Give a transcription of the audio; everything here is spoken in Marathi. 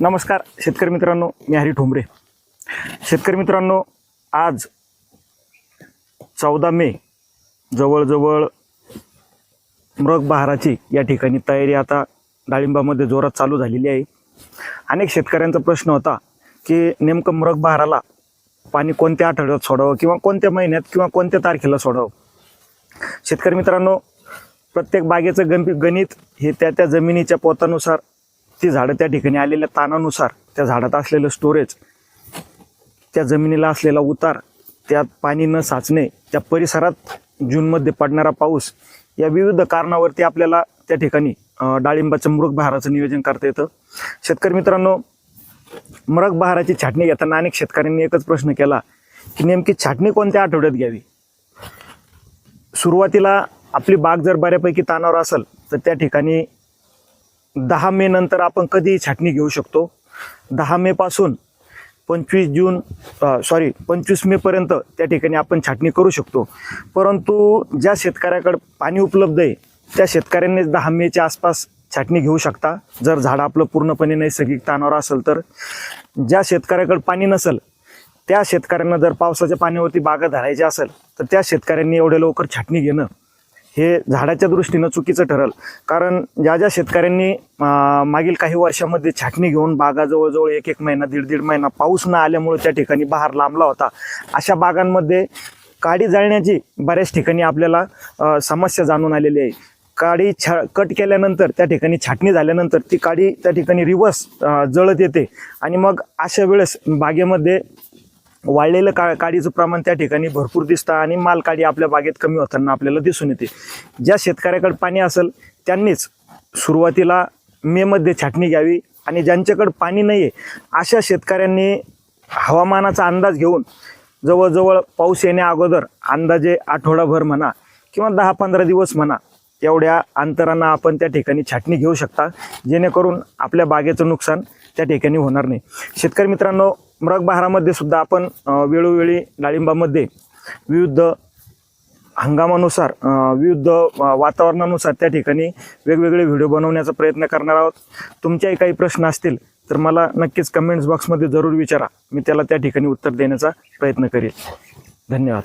नमस्कार शेतकरी मित्रांनो मी हरी ठोंबरे शेतकरी मित्रांनो आज चौदा मे जवळजवळ मृग बहाराची या ठिकाणी तयारी आता डाळिंबामध्ये जोरात चालू झालेली आहे. अनेक शेतकऱ्यांचा प्रश्न होता की नेमकं मृग बहाराला पाणी कोणत्या आठवड्यात सोडावं किंवा कोणत्या महिन्यात किंवा कोणत्या तारखेला सोडावं? शेतकरी मित्रांनो प्रत्येक बागेचं गंभीर गणित हे त्या त्या जमिनीच्या पोतानुसार ती झाडं त्या ठिकाणी आलेल्या ताणानुसार त्या झाडात असलेलं स्टोरेज त्या जमिनीला असलेला उतार त्यात पाणी न साचणे त्या परिसरात जूनमध्ये पडणारा पाऊस या विविध कारणावरती आपल्याला त्या ठिकाणी डाळिंबाच्या डाळिंबाचं मृग बहाराचं नियोजन करता येतं. शेतकरी मित्रांनो मृग बहाराची छाटणी घेताना अनेक शेतकऱ्यांनी एकच प्रश्न केला की नेमकी छाटणी कोणत्या आठवड्यात घ्यावी? सुरुवातीला आपली बाग जर बऱ्यापैकी ताणावर असेल तर त्या ठिकाणी दहा मे नंतर आपण कधीही छाटणी घेऊ शकतो. दहा मे पासून पंचवीस जून सॉरी पंचवीस मे पर्यंत त्या ठिकाणी आपण छाटणी करू शकतो. परंतु ज्या शेतकऱ्याकडे पाणी उपलब्ध आहे त्या शेतकऱ्यांनीच दहा मेच्या आसपास छाटणी घेऊ शकता. जर झाड आपलं पूर्णपणे नैसर्गिक ताणावर असेल तर. ज्या शेतकऱ्याकडे पाणी नसेल त्या शेतकऱ्यांना जर पावसाच्या पाण्यावरती बागा धरायच्या असेल तर त्या शेतकऱ्यांनी एवढ्या लवकर छाटणी घेणं हे झाडाच्या दृष्टीनं चुकीचं ठरल. कारण ज्या ज्या शेतकऱ्यांनी मागील काही वर्षामध्ये छाटणी घेऊन बागा जवळजवळ एक एक महिना दीड दीड महिना पाऊस न आल्यामुळे त्या ठिकाणी बहार लांबला होता. अशा बागांमध्ये काडी जाळण्याची बऱ्याच ठिकाणी आपल्याला समस्या जाणून आलेली आहे. काडी छा कट केल्यानंतर त्या ठिकाणी छाटणी झाल्यानंतर ती काडी त्या ठिकाणी रिवर्स जळत येते. आणि मग अशा वेळेस बागेमध्ये वाळलेलं का काडीचं प्रमाण त्या ठिकाणी भरपूर दिसतं आणि मालकाडी आपल्या बागेत कमी होताना आपल्याला दिसून येते. ज्या शेतकऱ्याकडे पाणी असेल त्यांनीच सुरुवातीला मेमध्ये छाटणी घ्यावी आणि ज्यांच्याकडे पाणी नाही आहे अशा शेतकऱ्यांनी हवामानाचा अंदाज घेऊन जवळजवळ पाऊस येण्या अगोदर अंदाजे आठवडाभर म्हणा किंवा दहा पंधरा दिवस म्हणा एवढ्या अंतरानं आपण त्या ठिकाणी छाटणी घेऊ शकता जेणेकरून आपल्या बागेचं नुकसान त्या ठिकाणी होणार नाही. शेतकरी मित्रांनो बहारामध्ये सुद्धा आपण वेळोवेळी डाळिंबामध्ये विविध हंगामानुसार विविध वातावरणानुसार त्या ठिकाणी वेगवेगळे व्हिडिओ बनवण्याचा प्रयत्न करणार आहोत. तुमच्याही काही प्रश्न असतील तर मला नक्कीच कमेंट्स बॉक्समध्ये जरूर विचारा. मी त्याला त्या ठिकाणी उत्तर देण्याचा प्रयत्न करेल. धन्यवाद.